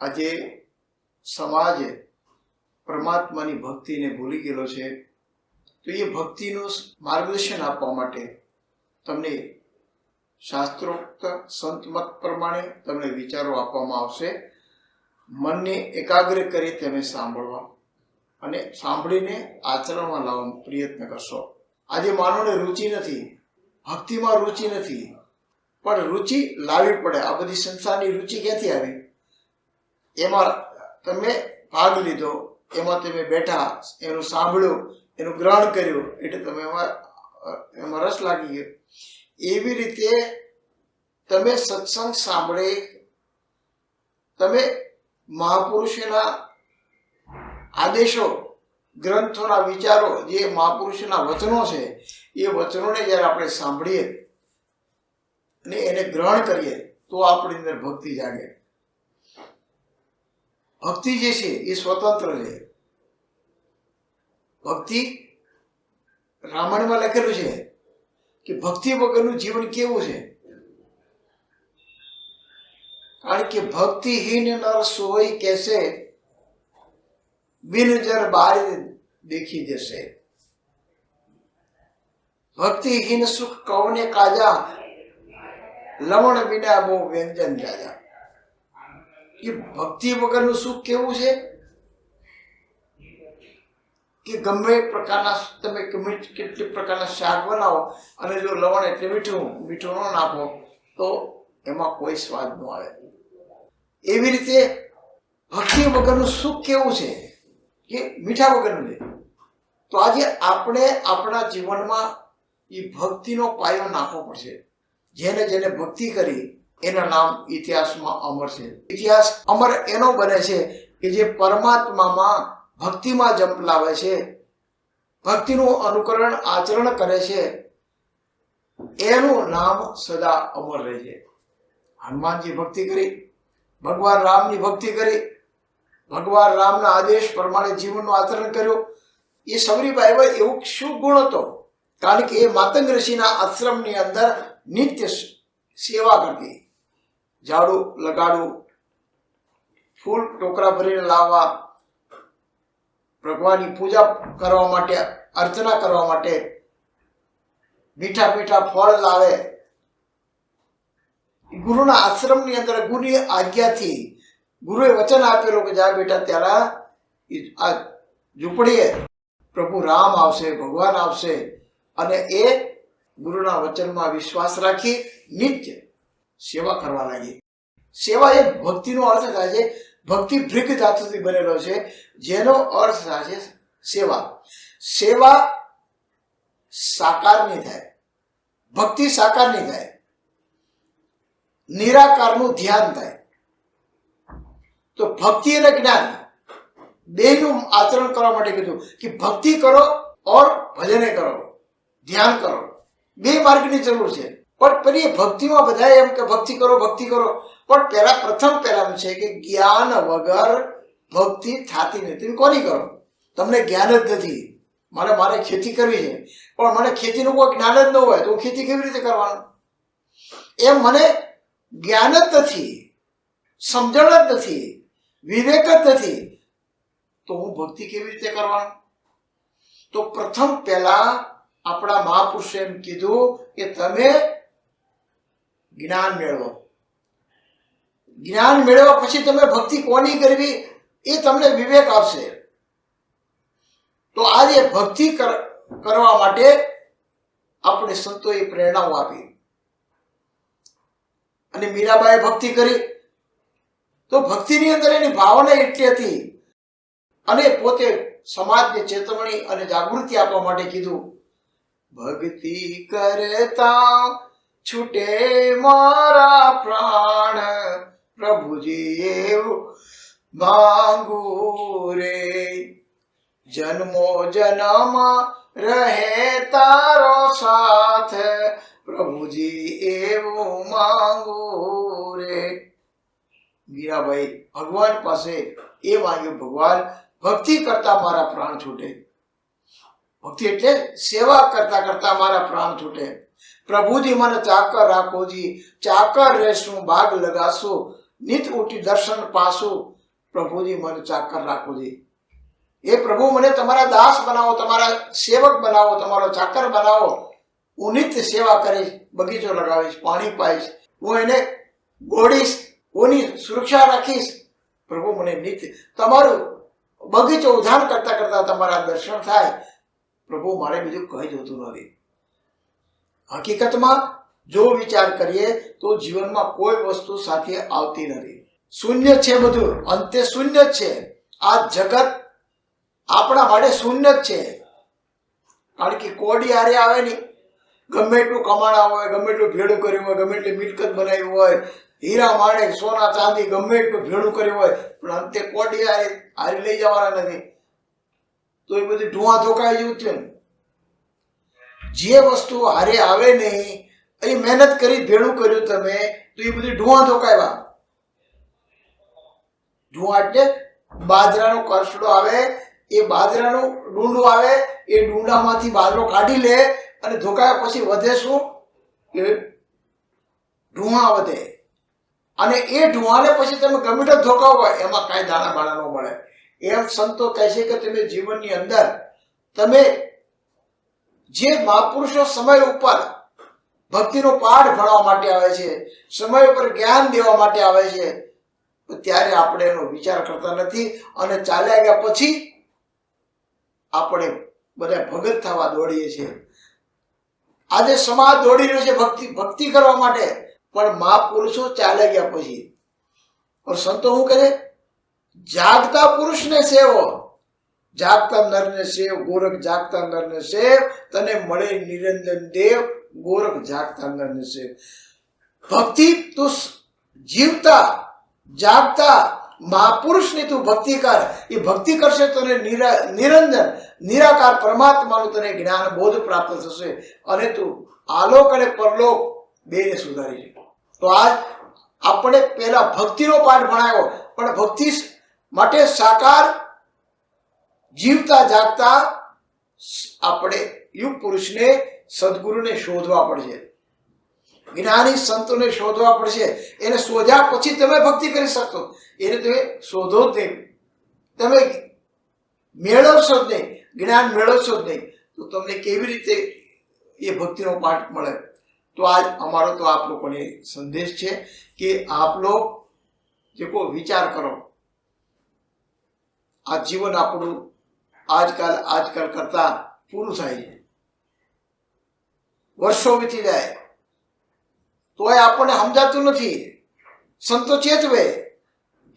આજે સમાજ પરમાત્માની ભક્તિને ભૂલી ગયેલો છે. તો એ ભક્તિનું માર્ગદર્શન આપવા માટે તમને શાસ્ત્રોક્ત સંતમત પ્રમાણે તમને વિચારો આપવામાં આવશે. મનને એકાગ્ર કરી તમે સાંભળવા અને સાંભળીને આચરણમાં લાવવાનો પ્રયત્ન કરશો. આજે માનવને રુચિ નથી, ભક્તિમાં રુચિ નથી, પણ રુચિ લાવવી પડે. આ બધી સંસારની રુચિ ક્યાંથી આવી? એમાં તમે ભાગ લીધો, એમાં તમે બેઠા, એનું સાંભળ્યું, એનું ગ્રહણ કર્યું, એટલે તમે એમાં એમાં રસ લાગી ગયો. એવી રીતે તમે સત્સંગ સાંભળે, તમે મહાપુરુષના આદેશો, ગ્રંથોના વિચારો, જે મહાપુરુષના વચનો છે, એ વચનોને જ્યારે આપણે સાંભળીએ અને એને ગ્રહણ કરીએ, તો આપણી અંદર ભક્તિ જાગે. ભક્તિ જે છે એ સ્વતંત્ર છે ભક્તિ રામાયણમાં લખેલું છે કે ભક્તિ વગરનું જીવન કેવું છે? કારણ કે ભક્તિહીન નર સોય કેસે બિનજર બાર દેખી જશે ભક્તિહીન સુખ કૌને કાજા? લવણ વિના બહુ વ્યંજન જાજા. કે ભક્તિ વગરનું સુખ કેવું છે? કે ગમે એ પ્રકારના તમે કેટલી પ્રકારના શાક બનાવો અને જો લવણ એટલે મીઠું મીઠું ન નાખો, તો એમાં કોઈ સ્વાદ ન આવે. એવી રીતે ભક્તિ વગરનું સુખ કેવું છે? કે મીઠા વગરનું છે? તો આજે આપણે આપણા જીવનમાં એ ભક્તિનો પાયો નાખવો પડશે. જેને જેને ભક્તિ કરી એના નામ ઇતિહાસમાં અમર છે. ઇતિહાસ અમર એનો બને છે કે જે પરમાત્મામાં ભક્તિમાં જંપલાવે છે. ભક્તિનું અનુકરણ, આચરણ કરે છે. એનું નામ સદા અમર રહે છે. હનુમાનજી ભક્તિ કરી, ભગવાન રામની ભક્તિ કરી, ભગવાન રામના આદેશ પ્રમાણે જીવનનું આચરણ કર્યું. એ સબરીબાઈ એવું શું ગુણ હતો? કારણ કે એ માતંગ ઋષિના આશ્રમની અંદર નિત્ય સેવા કરતી. ઝાડુ લગાડવું, ફૂલ ટોકરા ભરીને લાવવા, ભગવાનની પૂજા કરવા માટે, અર્ચના કરવા માટે મીઠા મીઠા ફળ લાવે. ગુરુના આશ્રમની અંદર ગુરુની આજ્ઞાથી ગુરુએ વચન આપેલું કે, જા બેટા ત્યારે આ ઝૂંપડીએ પ્રભુ રામ આવશે, ભગવાન આવશે. અને એ ગુરુના વચનમાં વિશ્વાસ રાખી નિત્ય સેવા કરવા લાગી સેવા એ ભક્તિનો અર્થ થાય છે. ભક્તિ ભૃગ ધાતુથી બનેલો છે. જેનો અર્થ થાય છે સેવા. સેવા સાકારની થાય. ભક્તિ સાકારની થાય. નિરાકારનું ધ્યાન થાય. તો ભક્તિ અને જ્ઞાન બેનું આચરણ કરવા માટે કીધું કે ભક્તિ કરો ઓર ભજને કરો. ધ્યાન કરો. બે માર્ગની જરૂર છે. પણ પેલી ભક્તિમાં બધા એમ કે ભક્તિ કરો ભક્તિ કરો. પણ પહેલા પ્રથમ પહેલા છે કે જ્ઞાન વગર ભક્તિ થતી નથી. કોની કરો? તમને જ્ઞાન જ નથી. મારે મારે ખેતી કરવી છે. પણ મને ખેતીનું કોઈ જ્ઞાન જ ન હોય તો હું ખેતી કેવી રીતે કરવાનું? એમ મને જ્ઞાન જ નથી, સમજણ જ નથી, વિવેક જ નથી. તો હું ભક્તિ કેવી રીતે કરવાનું? તો પ્રથમ પહેલા આપણા મહાપુરુષે એમ કીધું કે તમે જ્ઞાન મેળવો. જ્ઞાન મેળવ્યા પછી તમે ભક્તિ કોની કરવી એ તમને વિવેક આવશે તો આજે ભક્તિ કર- કરવા માટે આપણે સંતોએ પ્રેરણાઓ આપી. અને મીરાબાએ ભક્તિ કરી. તો ભક્તિની અંદર એની ભાવના એટલી હતી અને પોતે સમાજને ચેતવણી અને જાગૃતિ આપવા માટે કીધું, ભક્તિ કરતા છૂટે મારા પ્રાણ. પ્રભુજી એવું માંગુ રે જન્મો જન્મ રહે તારો સાથ. પ્રભુજી એવું માંગુ રે મીરાબાઈ, ભગવાન પાસે એ માંગ્યું, ભગવાન, ભક્તિ કરતા મારા પ્રાણ છૂટે. ભક્તિ એટલે સેવા કરતા કરતા મારા પ્રાણ છૂટે. પ્રભુજી મને ચાકર રાખોજી ચાકર રહેશું ભાગ લગાશું. નિત ઉઠી દર્શન પાસો પ્રભુજી મને ચાકર રાખોજી એ પ્રભુ, મને તમારા દાસ બનાવો, તમારા સેવક બનાવો, તમારો ચાકર બનાવો. હું નિત્ય સેવા કરીશ, બગીચો લગાવીશ, પાણી પાઈશ. હું એને ગોળીશ ઓની સુરક્ષા રાખીશ? પ્રભુ, મને નિત્ય તમારું બગીચો ઉધાર કરતા કરતા તમારા દર્શન થાય. પ્રભુ, મારે બીજું કંઈ જોતું નથી. હકીકતમાં જો વિચાર કરીએ તો જીવનમાં કોઈ વસ્તુ સાથે આવતી નથી. શૂન્ય છે બધું. અંતે શૂન્ય જ છે. આ જગત આપણા માટે શૂન્ય જ છે. કારણ કે કોડી આરે આવે નહીં ગમે એટલું કમાણા હોય, ગમે એટલું ભેડું કર્યું હોય, ગમે એટલી મિલકત બનાવી હોય, હીરા માણે સોના ચાંદી, ગમે એટલું ભેળું કર્યું હોય, પણ અંતે કોડી હારી, હારે લઈ જવાના નથી. તો એ બધી ધુઆ ધોકાઈ છે ને. જે વસ્તુ હારે આવે નહીં એ મહેનત કરી ભેળું કર્યું તમે, તો એ બધી ઢુવા ધોકાવ્યા. ધુઆ એટલે બાજરાનો કરસડો આવે, એ બાજરાનું ડુંડું આવે, એ ડુંડામાંથી બાજરો કાઢી લે, અને ધોકાયા પછી વધે શું? એ ઢુવા વધે. અને એ ઢુવાને પછી તમે ગમે તો ધોકાવો એમાં કાંઈ દાણા બાણા ન મળે. એમ સંતો કહે છે કે તમે જીવનની અંદર, તમે જે મહાપુરુષો સમય ઉપર ભક્તિનો પાઠ ભણવા માટે આવે છે, સમય ઉપર જ્ઞાન દેવા માટે આવે છે ત્યારે આપણે એનો વિચાર કરતા નથી અને ચાલ્યા ગયા પછી આપણે બધા ભગત થવા દોડીએ છીએ. આજે સમાજ દોડી રહ્યો છે ભક્તિ ભક્તિ કરવા માટે, પણ મહાપુરુષો ચાલ્યા ગયા પછી. સંતો શું કરે? જાગતા પુરુષને સેવો. જાગતા નરને સેવ, ગોરખ જાગતા નરને સેવ, તને મળે નિરંજન દેવ, ગોરખ જાગતા નરને સેવ. ભક્તિ તું જીવતા, જાગતા, મહાપુરુષની તું ભક્તિ કર. એ ભક્તિ કરશે તને નિરા નિરંજન, નિરાકાર પરમાત્માનું તને જ્ઞાન, બોધ પ્રાપ્ત થશે અને તું આલોક અને પરલોક બેને સુધારી તો આજ આપણે પહેલા ભક્તિનો પાઠ ભણાયો. પણ ભક્તિ માટે સાકાર જીવતા જાગતા આપણે યુગ પુરુષને સદગુરુને શોધવા પડશે. જ્ઞાની સંતોને શોધવા પડશે. એને શોધ્યા પછી તમે ભક્તિ કરી શકશો. એને તમે શોધો જ નહીં. તમે મેળવશો જ નહીં. જ્ઞાન મેળવશો જ નહીં. તો તમને કેવી રીતે એ ભક્તિનો પાઠ મળે? તો આજ અમારો તો આપ લોકોને સંદેશ છે કે આપ લોક જે કોઈ વિચાર કરો, આ જીવન આપણું આજકાલ આજકાલ કરતા પૂરું થાય છે વર્ષો વીતી જાય. તોય આપણને સમજાતું નથી. સંતો ચેતવે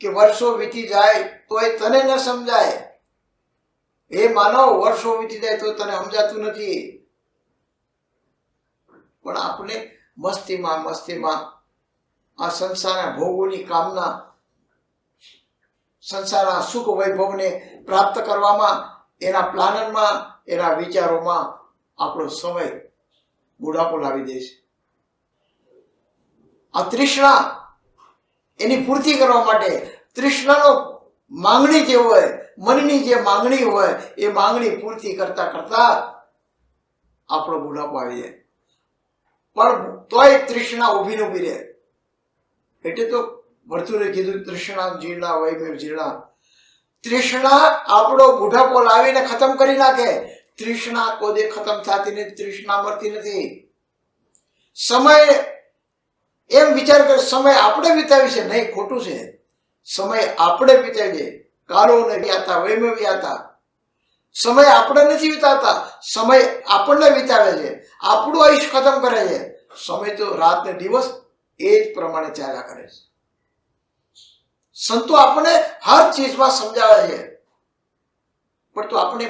કે વર્ષો વીતી જાય તોય તને ન સમજાય. એ માનવ, વર્ષો વીતી જાય તો તને સમજાતું નથી. પણ આપણે મસ્તીમાં મસ્તીમાં આ સંસારના ભોગોની કામના, સંસારના સુખ વૈભવને પ્રાપ્ત કરવામાં એના પ્લાનમાં એના વિચારોમાં આપણો સમય બુઢાપો લાવી દે છે. આ તૃષ્ણા એની પૂર્તિ કરવા માટે તૃષ્ણાનો માંગણી જે હોય, મનની જે માંગણી હોય, એ માંગણી પૂર્તિ કરતા કરતા આપણો બુઢાપો આવી જાય. પણ તોય તૃષ્ણા ઊભી ને ઊભી રહે. એટલે તો ભરતુરે કીધું, તૃષ્ણા જીર્ણા વૈમેવ જીર્ણા તૃષ્ણા આપણો બુઢાપો લાવીને ખતમ કરી નાખે. તૃષ્ણા કોદે ખતમ થતી નથી, તૃષ્ણા મરતી નથી. સમય એમ વિચાર કરે, સમય આપણે વિતાવી છે, નહીં, ખોટું છે. સમય આપણે વિતાવી દે. કાળો ને વ્યાતા, વૈમે વ્યાતા. સમય આપણે નથી વિતાવતા, સમય આપણને વિતાવે છે. આપણું આયુષ ખતમ કરે છે. સમય તો રાત ને દિવસ એ જ પ્રમાણે ચાલ્યા કરે છે. સંતો આપણને હર ચીજમાં સમજાવે છે. પણ તો આપણે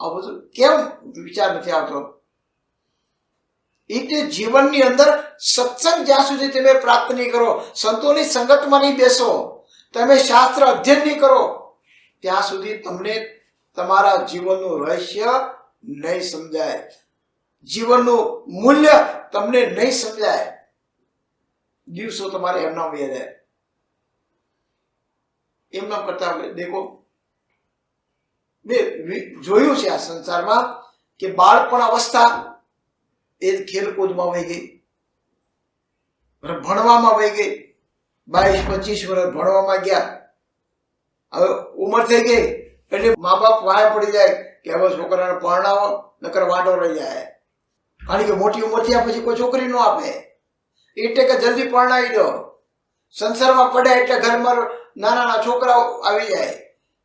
આ બધું કેમ વિચાર નથી આવતો? એટલે જીવનની અંદર સત્સંગ જ્યાં સુધી તમે પ્રાપ્ત નહીં કરો, સંતોની સંગતમાં નહીં બેસો, તમે શાસ્ત્ર અધ્યયન નહીં કરો, ત્યાં સુધી તમને તમારા જીવનનું રહસ્ય નહીં સમજાય. જીવનનું મૂલ્ય તમને નહીં સમજાય. દિવસો તમારે એમના વહી જાય એમના કરતા દેખો. મેં જોયું છે આ સંસારમાં કે બાળપણ અવસ્થા એ ખેલકૂદમાં વહી ગઈ. ભણવામાં વહી ગઈ. બાવીસ, પચીસ વર્ષ ભણવામાં ગયા. હવે ઉંમર થઈ ગઈ એટલે મા બાપ વાય પડી જાય કે હવે છોકરાને પરણાવો, નકર વાંઢો રહી જાય. કારણ કે મોટી ઉંમર થયા પછી કોઈ છોકરી ન આપે. એટલે કે જલ્દી પરણાવી દો. સંસારમાં પડે એટલે ઘરમાં નાના નાના છોકરાઓ આવી જાય.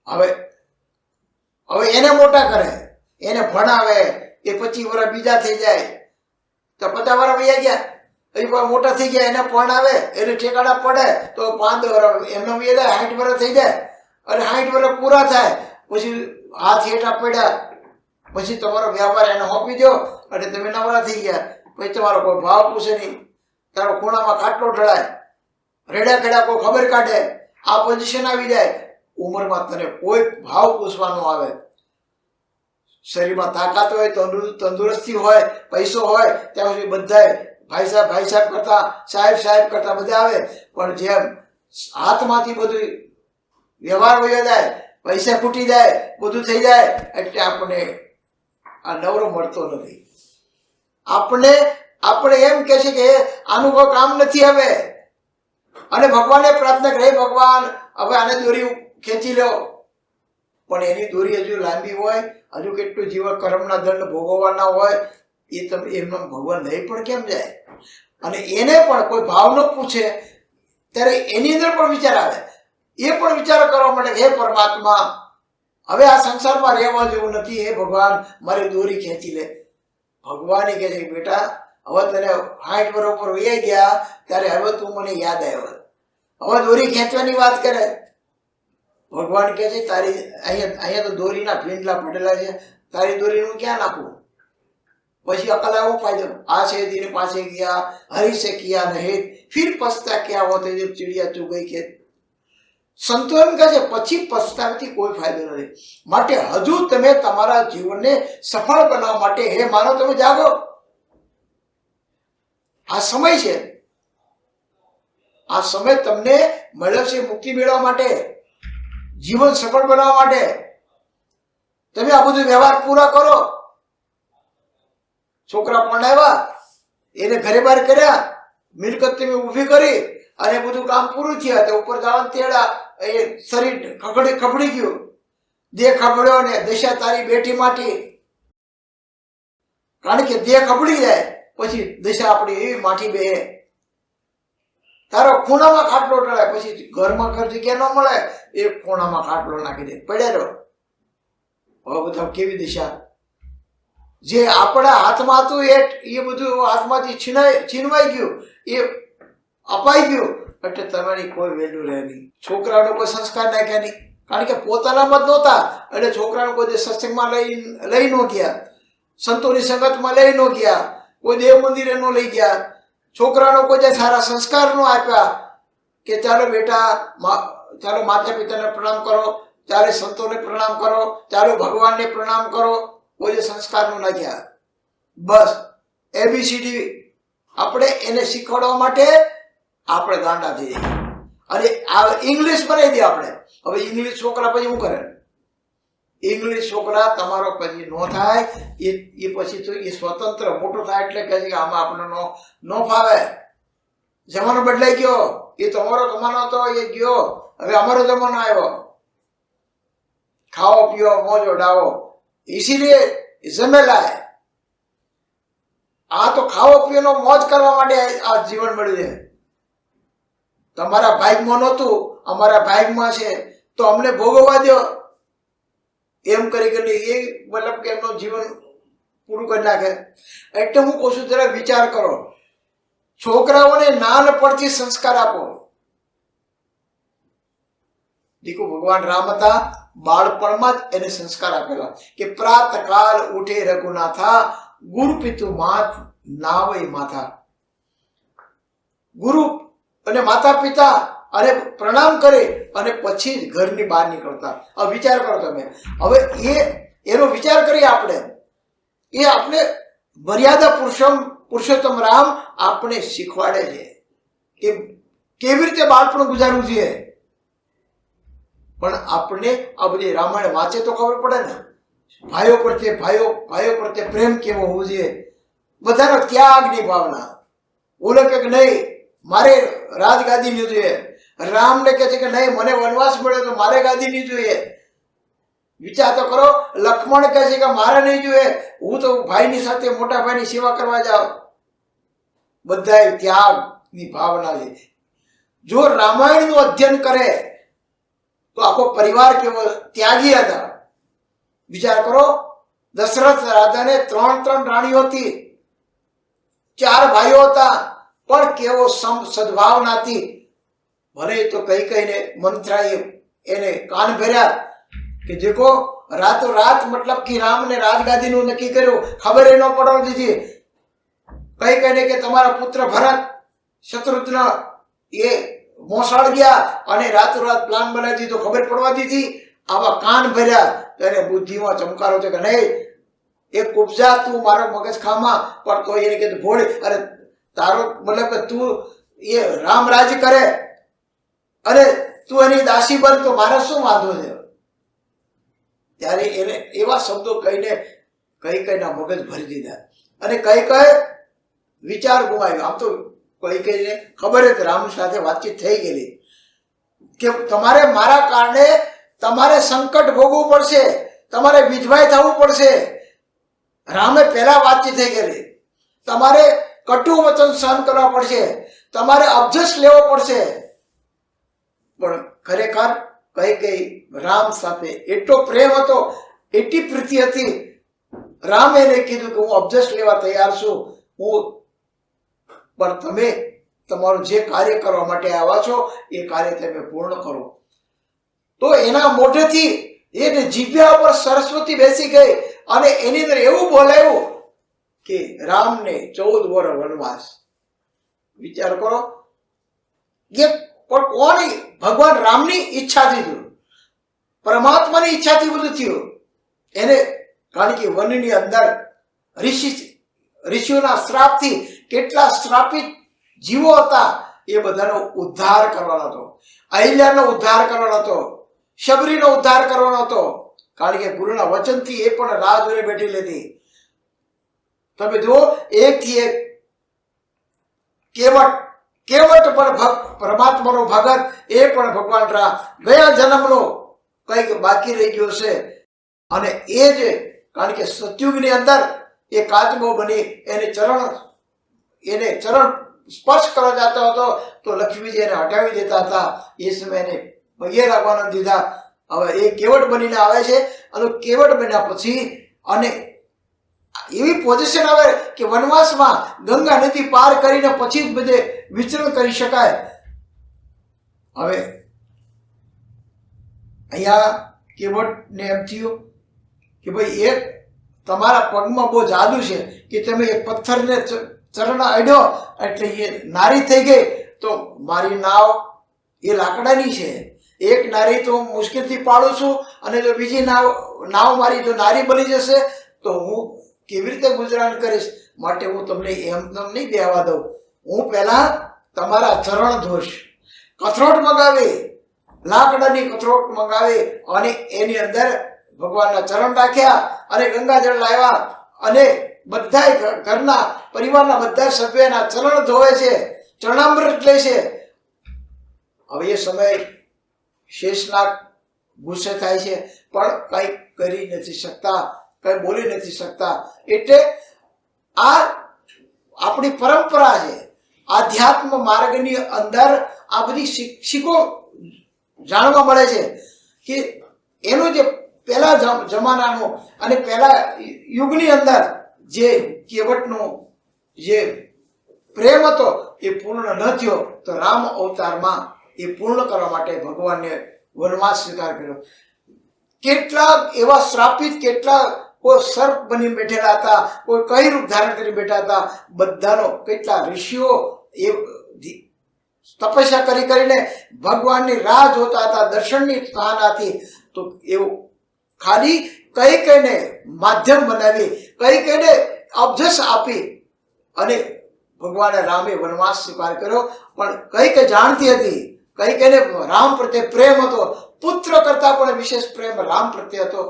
હવે હવે એને મોટા કરે. એને ભણાવે. એ પચીસ વર્ષ બીજા થઈ જાય. તો પચાસ વર્ષ વૈયા ગયા. એ મોટા થઈ ગયા. એને ભણાવે. એને ઠેકાણા પડે. તો પાંચ વર્ષ એમનો વયા જાય. સાઠ વર્ષ થઈ જાય. અને સાઠ વર્ષ પૂરા થાય. પછી હાથ હેઠા પડ્યા. પછી તમારો વ્યાપાર એને સોંપી દો અને તમે નવરા થઈ ગયા. પછી તમારો કોઈ ભાવ પૂછે નહીં. તારો ખૂણામાં ખાટલો ઢળાય. રેડા ખેડા કોઈ ખબર કાઢે. આ પોઝિશન આવી જાય, ઉંમરમાં તને કોઈ ભાવ પૂછવાનો આવે. શરીરમાં તાકાત હોય, તંદુર- તંદુરસ્તી હોય, પૈસો હોય, ત્યાં સુધી બધાય ભાઈ સાહેબ ભાઈ સાહેબ કરતા, સાહેબ સાહેબ કરતા બધા આવે. પણ જેમ હાથમાંથી બધું વ્યવહાર વયો જાય, પૈસા ફૂટી જાય, બધું થઈ જાય, એટલે આપણે આ નવરો મળતો નથી. આપણે આપણે એમ કે છે કે આનું કોઈ કામ નથી હવે. અને ભગવાને પ્રાર્થના કરી ભગવાન, હવે આને દોરી ખેંચી લો પણ એની દોરી હજુ લાંબી હોય, હજુ કેટલું જીવન કર્મના દંડ ભોગવવાના હોય, એ તમે એમનો ભગવાન નહીં પણ કેમ જાય? અને એને પણ કોઈ ભાવ ન પૂછે, ત્યારે એની અંદર પણ વિચાર આવે. એ પણ વિચાર કરવા માટે, હે પરમાત્મા, હવે આ સંસારમાં રહેવા જેવું નથી, હે ભગવાન, મારી દોરી ખેંચી લે. ભગવાને કહે છે, બેટા, હવે તને હાઈટ બરોબર વૈયા ગયા, ત્યારે હવે તું મને યાદ આવ્યો. હવે દોરી ખેંચવાની વાત કરે. ભગવાન કહે છે, તારી અહીંયા અહીંયા તો દોરીના ભીંડલા પડેલા છે. તારી દોરીનું ક્યાં નાખું પછી અકલ આવો ફાયદો આશે દિન પાસે ગયા હરી સે કિયા? નહીં. ફિર પસ્તા ક્યાં હોતે જબ ચીડિયા ચૂ ગઈ કે સંતોન કહે છે, પછી પસ્તાવથી કોઈ ફાયદો નથી. માટે હજુ તમે તમારા જીવનને સફળ બનાવવા માટે, હે માનો તમે જાગો. આ સમય છે. આ સમય તમને મળ્યો છે મુક્તિ મેળવવા માટે, જીવન સફળ બનાવવા માટે. તમે આ બધું વ્યવહાર પૂરા કરો. છોકરા પરણાવ્યા એને ઘરે બહાર કર્યા, મિલકત તમે ઊભી કરી અને બધું કામ પૂરું થયા. તો ઉપર જવાનું તેડા એ શરીર ખગડી ખબડી ગયું. દેહ ખબડ્યો ને દશા તારી બેઠી માટી. કારણ કે દેહ ખબડી જાય, પછી દશા આપણી એવી માઠી બે તારો ખૂણામાં ખાટલો ટળાય, પછી ઘરમાં ઘર જગ્યા ન મળે? એ ખૂણામાં ખાટલો નાખી દે. પડ્યા રહો. હવે બધા કેવી દિશા? જે આપણા હાથમાં હતું એ એ બધું હાથમાંથી છીનાય છીનવાઈ ગયું. એ અપાઈ ગયું. એટલે તમારી કોઈ વેલ્યુ રહે નહીં. છોકરાઓને કોઈ સંસ્કાર નાખ્યા નહીં. કારણ કે પોતાનામાં જ નહોતા. એટલે છોકરાને કોઈ સત્સંગમાં લઈ લઈ ન ગયા. સંતોની સંગતમાં લઈ ન ગયા. કોઈ દેવ મંદિરે ન લઈ ગયા. છોકરાનો કોઈ જે સારા સંસ્કાર ન આપ્યા કે ચાલો બેટા ચાલો માતા પિતાને પ્રણામ કરો ચાલો સંતોને પ્રણામ કરો ચાલો ભગવાનને પ્રણામ કરો, કોઈ જે સંસ્કારનું ના ગયા બસ એબીસીડી આપણે એને શીખવાડવા માટે આપણે ગાંડા થઈ જઈએ. અને આ ઇંગ્લિશ બનાવી દઈએ આપણે. હવે ઇંગ્લિશ છોકરા પછી શું કરે? ઇંગ્લિશ છોકરા તમારો પછી નો થાય એ એ પછી તો એ સ્વતંત્ર મોટો થાય એટલે કહે છે કે આમાં આપણને નો, ન ફાવે. જમાનો બદલાઈ ગયો. એ તમારો જમાનો હતો એ ગયો. હવે અમારો જમાનો આવ્યો. ખાઓ, પીઓ, મોજ ઉડાવો ઇસીલીએ જમેલાય આ તો ખાઓ, પીઓનો મોજ કરવા માટે આ જીવન મળ્યું છે તમારા ભાગમાં નહોતું, અમારા ભાગમાં છે. તો અમને ભોગવવા દો એમ કરી કરીને એ મતલબ કે એમનું જીવન પૂરું કરી નાખે. એટલે હું કહું છું, જરા વિચાર કરો. છોકરાઓને નાનપણથી સંસ્કાર આપો. દીકુ ભગવાન રામ હતા, બાળપણમાં જ એને સંસ્કાર આપેલા. કે પ્રાતકાલ ઉઠે રઘુનાથા, ગુરુ પિતુ માત નાવય માથા. ગુરુ અને માતા પિતા અને પ્રણામ કરે અને પછી જ ઘરની બહાર નીકળતા. હવે વિચાર કરો તમે. હવે એ, એનો વિચાર કરીએ આપણે. એ આપણે મર્યાદા પુરુષમ, પુરુષોત્તમ રામ આપણે શીખવાડે છે. કે કેવી રીતે બાળપણ ગુજારવું જોઈએ? પણ આપણે આ બધી રામાયણ વાંચે તો ખબર પડે ને. ભાઈઓ પ્રત્યે ભાઈઓ ભાઈઓ પ્રત્યે પ્રેમ કેવો હોવો જોઈએ? બધાનો ત્યાગની ભાવના. ઓલો કે નહીં, મારે રાજગાદી લીધું રામને કહે છે કે નહીં, મને વનવાસ મળ્યો તો મારે ગાદી નહીં જોઈએ. વિચાર તો કરો લક્ષ્મણ કહે છે કે મારે નહીં જોઈએ. હું તો ભાઈની સાથે, મોટા ભાઈની સેવા કરવા જાઉં. બધાએ ત્યાગની ભાવના છે જો રામાયણનું અધ્યયન કરે, તો આખો પરિવાર કેવો ત્યાગી હતા. વિચાર કરો, દશરથ રાજાને ત્રણ ત્રણ રાણીઓ હતી. ચાર ભાઈઓ હતા, પણ કેવો સમ સદભાવનાથી ભલે તો કઈ કઈને મંત્રાએ એને કાન ભર્યા કે દેખો રાતો રાત મતલબ કે રામને રાજગાદીનું નક્કી કર્યું, ખબર ન પડવા દીધી. કઈ કઈને કે તમારા પુત્ર ભરત શત્રુઘ્ન એ મોસાળ ગયા અને રાતોરાત પ્લાન બનાવી દીધો, ખબર પડવા દીધી. આવા કાન ભર્યા તો એને બુદ્ધિમાં ચમકારો છે કે નહીં એ ઉપજા તું મારો મગજ ખામાં પણ તો એને કીધું, ભોળી, અરે તારો મતલબ કે તું એ રામ રાજ કરે. અરે તું એની દાસી બન તો મારે શું વાંધો છે? ત્યારે એને એવા શબ્દો કહીને કઈ કઈના મગજ ભરી દીધા. અને કઈ કઈ વિચાર ગુમાવ્યો. આમ તો કઈ કઈને ખબર જ રામ સાથે વાતચીત થઈ ગયેલી. કે તમારે મારા કારણે તમારે સંકટ ભોગવવું પડશે. તમારે વિધવાય થવું પડશે. રામે પહેલા વાતચીત થઈ ગયેલી. તમારે કટુ વચન સહન કરવા પડશે. તમારે અબજસ લેવો પડશે. પણ ખરેખર કઈ કઈ રામ સાથે એટલો પ્રેમ હતો, એટલી પ્રીતિ હતી. રામ એને કીધું કે હું અબજસ લેવા તૈયાર છું. હું પણ તમે તમારું જે કાર્ય કરવા માટે આવ્યા છો, એ કાર્ય તમે પૂર્ણ કરો. તો એના મોઢેથી એને જીભ્યા ઉપર સરસ્વતી બેસી ગઈ અને એની અંદર એવું બોલાયું કે રામને ચૌદ વર વનવાસ. વિચાર કરો. એ પણ કોની? ભગવાન રામની ઈચ્છાથી થયું. પરમાત્માની ઈચ્છાથી બધું થયું. એને કારણ કે વનની અંદર ઋષિ ઋષિઓના શ્રાપથી કેટલા શ્રાપિત જીવો હતા એ બધાનો ઉદ્ધાર કરવાનો હતો. અહિલ્યાનો ઉદ્ધાર કરવાનો હતો. શબરીનો ઉદ્ધાર કરવાનો હતો. કારણ કે ગુરુના વચનથી એ પણ રાહ જોઈને બેઠી લેતી. તમે જુઓ, એકથી એક કેવટ કેવટ પણ ભક્ત પરમાત્માનો ભગત, એ પણ ભગવાન રામ ગયા જન્મનો કંઈક બાકી રહી ગયો છે. અને એ જે, કારણ કે સતયુગની અંદર એ કાચબો બની, એને ચરણ એને ચરણ સ્પર્શ કરવા જતો હતો, તો લક્ષ્મીજી એને હટાવી દેતા હતા. એ સમયે એને પગે રાખવાના દીધા. હવે એ કેવટ બનીને આવે છે. અને કેવટ બન્યા પછી અને એવી પોઝિશન આવે કે વનવાસમાં ગંગા નદી પાર કરીને પછી જ બધે વિચરણ કરી શકાય. હવે અહીંયા કેવટને એમ થયું કે ભાઈ એક તમારા પગમાં બહુ જાદુ છે કે તમે એક પથ્થરને ચરણ અડ્યો એટલે એ નારી થઈ ગઈ. તો મારી નાવ એ લાકડાની છે. એક નારી તો મુશ્કેલથી પાડું છું અને જો બીજી નાવ નાવ મારી જો નારી બની જશે. તો હું કેવી રીતે ગુજરાન કરીશ? માટે હું તમને એમ તેમ નહીં બેવા દઉં. હું પહેલાં તમારા ચરણ ધોશ કથરોટ મગાવી, લાકડાની કથરોટ મંગાવી અને એની અંદર ભગવાનના ચરણ રાખ્યા અને ગંગાજળ લાવ્યા અને બધાય ઘરના પરિવારના બધા સભ્યના ચરણ ધોવે છે, ચરણામૃત લે છે. હવે એ સમય શેષનાગ ગુસ્સે થાય છે, પણ કંઈ કરી નથી શકતા. કંઈ બોલી નથી શકતા. એટલે આ આપણી પરંપરા છે. આધ્યાત્મ માર્ગની અંદર આ બધી શિક્ષકો જાણવા મળે છે કે એનું જે પહેલા જમાનાનો અને પહેલા યુગની અંદર જે કેવટનું જે પ્રેમ હતો એ પૂર્ણ ન થયો તો રામ અવતારમાં એ પૂર્ણ કરવા માટે ભગવાનને વનવાસ સ્વીકાર કર્યો. કેટલા એવા શ્રાપિત કેટલા કોઈ સર્પ બની બેઠેલા હતા, કોઈ કઈ રૂપ ધારણ કરી બેઠા હતા. બધાનો કેટલા ઋષિઓ એ તપસ્યા કરી કરીને ભગવાનની રાહ જોતા હતા, દર્શનની સ્થાનાથી. તો એવું ખાલી કઈ કઈને માધ્યમ બનાવી કઈ કઈને અબજસ આપી અને ભગવાને રામે વનવાસ સ્વીકાર કર્યો. પણ કઈ કઈ જાણતી હતી કઈ કઈને રામ પ્રત્યે પ્રેમ હતો. પુત્ર કરતા પણ વિશેષ પ્રેમ રામ પ્રત્યે હતો.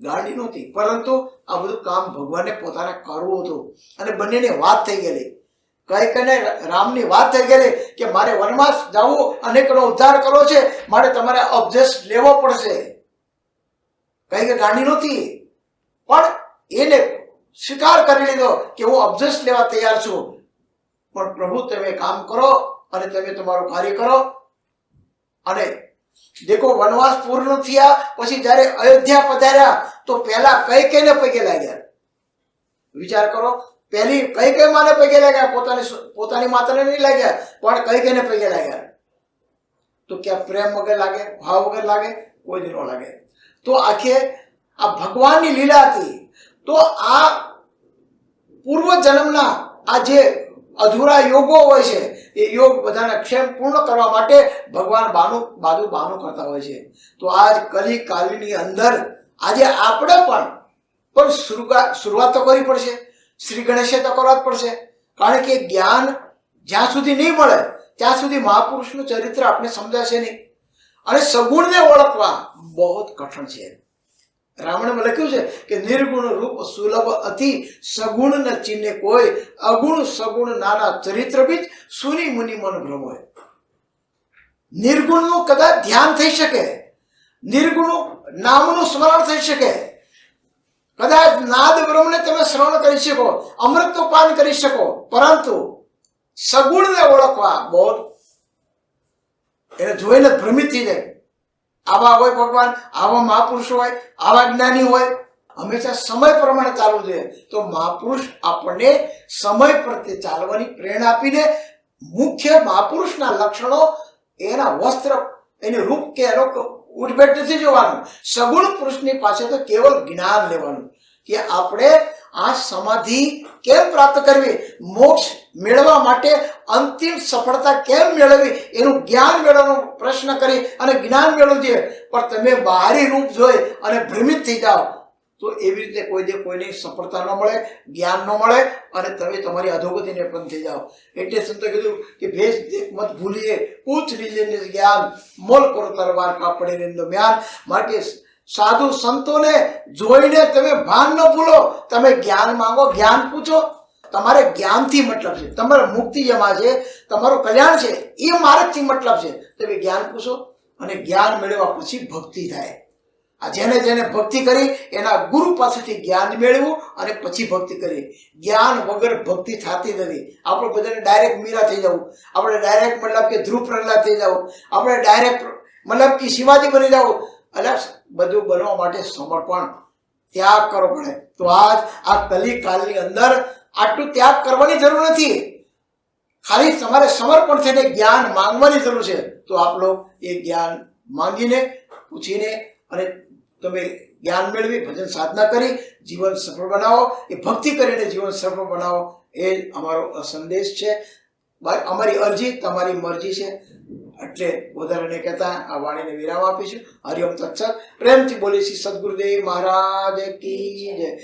ગાંડી નહોતી. પરંતુ આ બધું કામ ભગવાને પોતાને કરવું હતું. અને બંનેને વાત થઈ ગયેલી. કઈ અને રામની વાત થઈ ગયેલી કે મારે વનવાસ જવું, અનેકનો ઉદ્ધાર કરવો છે, મારે તમારે અબજેસ લેવો પડશે. કઈ કે ગાંડી નહોતી. પણ એને સ્વીકાર કરી લીધો કે હું અબજેસ લેવા તૈયાર છું. પણ પ્રભુ, તમે કામ કરો અને તમે તમારું કાર્ય કરો. અને દેખો વનવાસ પૂર્ણ થયા પછી જ્યારે અયોધ્યા પધાર્યા, તો પહેલા કઈ કઈને પગે લાગ્યા? વિચાર કરો, પહેલી કઈ કઈ માને પગે લાગ્યા? પોતાની સ- પોતાની માતાને નહીં લાગ્યા, પણ કઈ કઈને પગે લાગ્યા? તો ક્યાં પ્રેમ વગર લાગે, ભાવ વગર લાગે? કોઈ દી ન લાગે. તો આખે આ ભગવાનની લીલા હતી. તો આ પૂર્વ જન્મના આ જે અધૂરા યોગો હોય છે, એ યોગ બધાને ક્ષેમ પૂર્ણ કરવા માટે ભગવાન બાનું બાજુ બાનું કરતા હોય છે. તો આજ કલી કાલની અંદર આજે આપણે પણ પણ શરૂઆત તો કરવી પડશે. શ્રી ગણેશે તો કરવા જ પડશે. કારણ કે જ્ઞાન જ્યાં સુધી નહીં મળે, ત્યાં સુધી મહાપુરુષનું ચરિત્ર આપણે સમજાશે નહીં. અને સગુણને ઓળખવા બહુ કઠણ છે. રાવણમાં લખ્યું છે કે નિર્ગુણ રૂપ સુલભ અતિ સગુણ ન ચિહ્ને કોઈ, અગુણ સગુણ નાના ચરિત્ર બીજ સુની મુનિ મન ભ્રમ હોય. નિર્ગુણનું કદાચ ધ્યાન થઈ શકે, નિર્ગુણ નામનું સ્મરણ થઈ શકે, કદાચ નાદ બ્રહ્મને તમે શ્રવણ કરી શકો અમૃતનું પાન કરી શકો, પરંતુ સગુણને ઓળખવા બહુ એને જોઈને ભ્રમિત થઈ જાય આવા હોય ભગવાન, આવા મહાપુરુષ હોય, આવા જ્ઞાની હોય, હંમેશા સમય પ્રમાણે ચાલવું જોઈએ. તો મહાપુરુષ આપણને સમય પ્રત્યે ચાલવાની પ્રેરણા આપીને મુખ્ય મહાપુરુષના લક્ષણો એના વસ્ત્ર, એને રૂપ કે એનો ઉઠબેઠ નથી જોવાનું. સગુણ પુરુષની પાસે તો કેવલ જ્ઞાન લેવાનું. કે આપણે આ સમાધિ કેમ પ્રાપ્ત કરવી? મોક્ષ મેળવવા માટે અંતિમ સફળતા કેમ મેળવવી? એનું જ્ઞાન મેળવવાનો પ્રશ્ન કરી અને જ્ઞાન મેળવવું જોઈએ. પણ તમે બહારી રૂપ જોઈ અને ભ્રમિત થઈ જાઓ, તો એવી રીતે કોઈ દે કોઈને સફળતા ન મળે, જ્ઞાન ન મળે અને તમે તમારી અધોગતિને પણ થઈ જાઓ. એટલે સંતો કીધું કે દેખ મત ભૂલીએ પૂછ લીજે જ્ઞાન, મોલ કરો તરવાર કાપડે દરમિયાન મ્યાન. માટે સાધુ સંતોને જોઈને તમે ભાન ન ભૂલો. તમે જ્ઞાન માંગો, જ્ઞાન પૂછો. તમારે જ્ઞાનથી મતલબ છે. તમારે મુક્તિ જેમાં છે, તમારું કલ્યાણ છે, એ માર્ગથી મતલબ છે. તમે જ્ઞાન પૂછો અને જ્ઞાન મેળવ્યા પછી ભક્તિ થાય. આ જેને જેને ભક્તિ કરી, એના ગુરુ પાસેથી જ્ઞાન મેળવ્યું અને પછી ભક્તિ કરી. જ્ઞાન વગર ભક્તિ થતી નથી. આપણે બધાને ડાયરેક્ટ મીરા થઈ જવું. આપણે ડાયરેક્ટ મતલબ કે ધ્રુવ પ્રહલાદ થઈ જવું. આપણે ડાયરેક્ટ મતલબ કે શિવાજી બની જવું. એટલે બધું બનવા માટે સમર્પણ. ત્યાગ કરવો પડે. તો આજ આ કલી કાલની અંદર આટલું ત્યાગ કરવાની જરૂર નથી. ખાલી તમારે સમર્પણ થઈને જ્ઞાન માંગવાની જરૂર છે. તો આપ લોગ એ જ્ઞાન માંગીને, પૂછીને અને તમે જ્ઞાન મેળવી, ભજન સાધના કરી, જીવન સફળ બનાવો. એ ભક્તિ કરીને જીવન સફળ બનાવો. એ અમારો સંદેશ છે. અમારી અરજી તમારી મરજી છે. એટલે વધારાને કહેતા આ વાણીને વિરામ આપીશું. હરિઓમ તત્સત. પ્રેમથી બોલી શ્રી સદગુરુદેવ મહારાજ કી જય.